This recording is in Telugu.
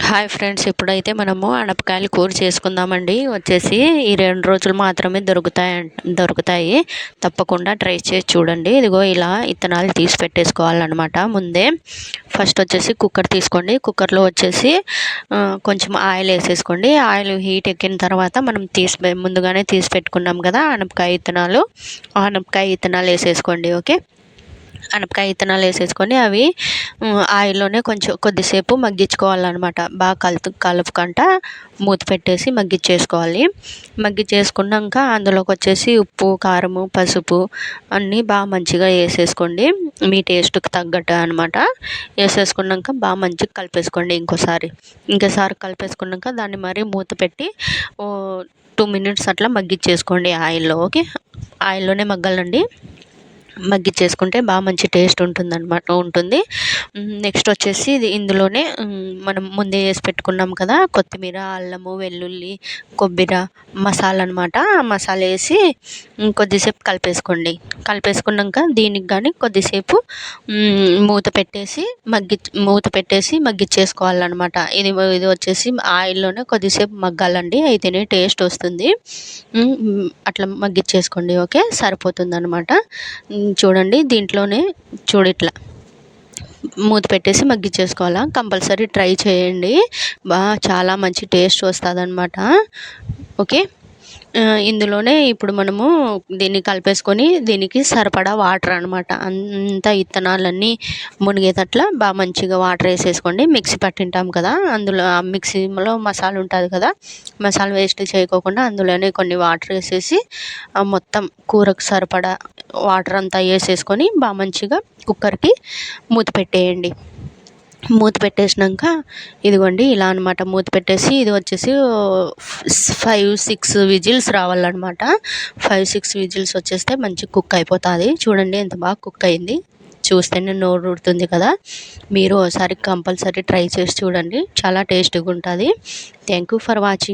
హాయ్ ఫ్రెండ్స్ ఇప్పుడైతే మనము అనపకాయలు కూర చేసుకుందామండి. వచ్చేసి ఈ రెండు రోజులు మాత్రమే దొరుకుతాయి దొరుకుతాయి. తప్పకుండా ట్రై చేసి చూడండి. ఇదిగో ఇలా ఇత్తనాలు తీసి పెట్టేసుకోవాలన్నమాట. ముందే ఫస్ట్ వచ్చేసి కుక్కర్ తీసుకోండి. కుక్కర్లో వచ్చేసి కొంచెం ఆయిల్ వేసేసుకోండి. ఆయిల్ హీట్ ఎక్కిన తర్వాత మనం తీసి ముందుగానే తీసి పెట్టుకున్నాం కదా అనపకాయ ఇత్తనాలు. అనపకాయ ఇత్తనాలు వేసేసుకోండి ఓకే? అనపకాయ విత్తనాలు వేసేసుకొని అవి ఆయిల్లోనే కొంచెం కొద్దిసేపు మగ్గించుకోవాలన్నమాట. బాగా కలుపు కలుపుకంట మూత పెట్టేసి మగ్గించేసుకోవాలి. మగ్గించేసుకున్నాక అందులోకి వచ్చేసి ఉప్పు కారము పసుపు అన్నీ బాగా మంచిగా వేసేసుకోండి. మీ టేస్ట్కి తగ్గట్టు అనమాట వేసేసుకున్నాక బాగా మంచిగా కలిపేసుకోండి ఇంకోసారి. ఇంకోసారి కలిపేసుకున్నాక దాన్ని మరీ మూత పెట్టి టూ మినిట్స్ అట్లా మగ్గించేసుకోండి ఆయిల్లో ఓకే? ఆయిల్లోనే మగ్గాలండి. మగ్గిచ్చేసుకుంటే బాగా మంచి టేస్ట్ ఉంటుంది. అనమాట ఉంటుంది నెక్స్ట్ వచ్చేసి ఇది ఇందులోనే మనం ముందే వేసి పెట్టుకున్నాం కదా కొత్తిమీర అల్లము వెల్లుల్లి కొబ్బరి మసాలా అనమాట మసాలా వేసి కొద్దిసేపు కలిపేసుకోండి. కలిపేసుకున్నాక దీనికి కానీ కొద్దిసేపు మూత పెట్టేసి మగ్గి మూత పెట్టేసి మగ్గిచ్చేసుకోవాలన్నమాట. ఇది ఇది వచ్చేసి ఆయిల్లోనే కొద్దిసేపు మగ్గాలండి అయితేనే టేస్ట్ వస్తుంది. అట్లా మగ్గిచ్చేసుకోండి ఓకే? సరిపోతుంది అనమాట చూడండి దీంట్లోనే చూడు ఇట్లా. మూత పెట్టేసి మగ్గిచ్చేసుకోవాలా? కంపల్సరీ ట్రై చేయండి. బాగా చాలా మంచి టేస్ట్ వస్తుంది అనమాట ఓకే? ఇందులోనే ఇప్పుడు మనము దీన్ని కలిపేసుకొని దీనికి సరిపడా వాటర్ అనమాట అంత ఇత్తనాలన్నీ మునిగేటట్ల బాగా మంచిగా వాటర్ వేసేసుకోండి. మిక్సీ పట్టింటాం కదా అందులో ఆ మిక్సీలో మసాలా ఉంటుంది కదా మసాలా వేస్ట్ చేయకోకుండా అందులోనే కొన్ని వాటర్ వేసేసి మొత్తం కూరకు సరిపడా వాటర్ అంతా వేసేసుకొని బాగా మంచిగా కుక్కర్కి మూత పెట్టేయండి. మూత పెట్టేసినాక ఇదిగోండి ఇలా అనమాట మూత పెట్టేసి ఇది వచ్చేసి ఫైవ్ సిక్స్ విజిల్స్ రావాలన్నమాట. ఫైవ్ సిక్స్ విజిల్స్ వచ్చేస్తే మంచి కుక్ అయిపోతుంది. చూడండి ఎంత బాగా కుక్ అయింది. చూస్తేనే నోరు ఊడుతుంది కదా. మీరు ఒకసారి కంపల్సరీ ట్రై చేసి చూడండి. చాలా టేస్టీగా ఉంటుంది. Thank you for watching